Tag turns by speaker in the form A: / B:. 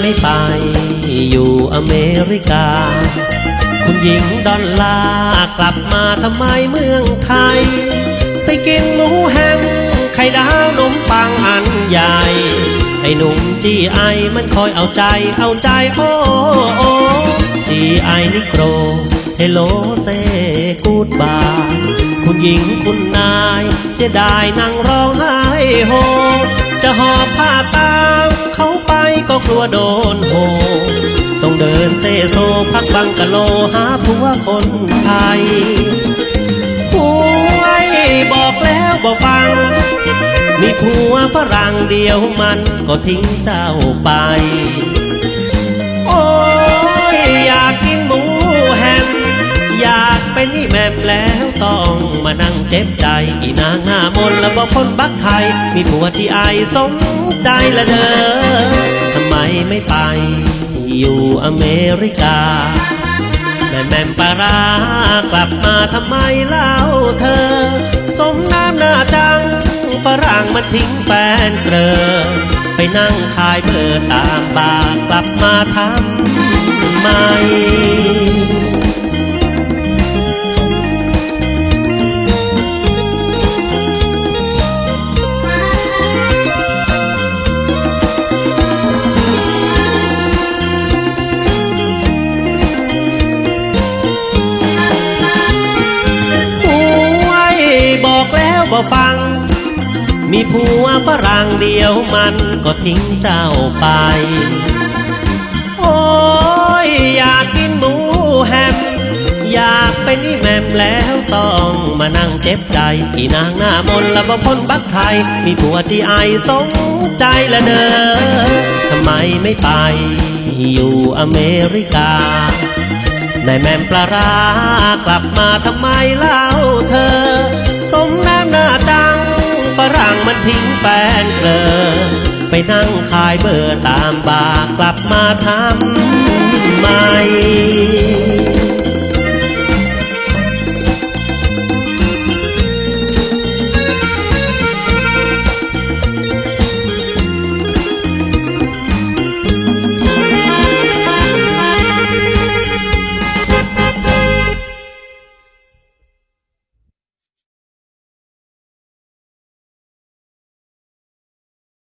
A: ไม่ไป อยู่อเมริกา คุณหญิงดอลลากลับมาทำไมเมืองไทย ไปกินหมูแฮมไข่ดาวนมปังอันใหญ่ ไอ้หนุ่มจีไอมันคอยเอาใจเอาใจโอ้โอ้จีไอนิโกรเฮโลเซกูดบาคุณหญิงคุณนาย เสียดายนั่งร้องไห้โฮจะหอบผ้าต กลัวโดนโหต้องเดินเซโซพักบังกะโลหาผัวคนไทยป่วยบอกแล้วบอกฟัง มีผัวฝรั่งเดียวมันก็ทิ้งเจ้าไป โอ้ยอยากกินหมูแฮม อยากเป็นนี่แม่มแล้วต้องมานั่งเจ็บใจอีนางหน้ามนและบอกคนบักไทย มีผัวที่อายสมใจละเด้อ ไมไม่ไป อยู่อเมริกา แม่แม่ปลาร้ากลับมาทำไมเล่าเธอ สมน้ำหน้าจังฝรั่งมันทิ้งแฟนเกลอไปนั่งขายเบอร์ตามบากลับมาทำไม บอกฟัง มีผัวฝรั่งเดียวมันก็ทิ้งเจ้าไป โอ้ยอยากกินหมูแฮม อยากเป็นนี่แมมแล้วต้องมานั่งเจ็บใจอีนางหน้ามนและบ่พ้นบักไทย มีผัวจีไอสงใจละเนอทำไมไม่ไป อยู่อเมริกานายแม่มปลาร้ากลับมาทำไมเล่าเธอ มันทิ้งแฟนเกลอไปนั่งขายเบอร์ตามบาร์กลับมาทำไม่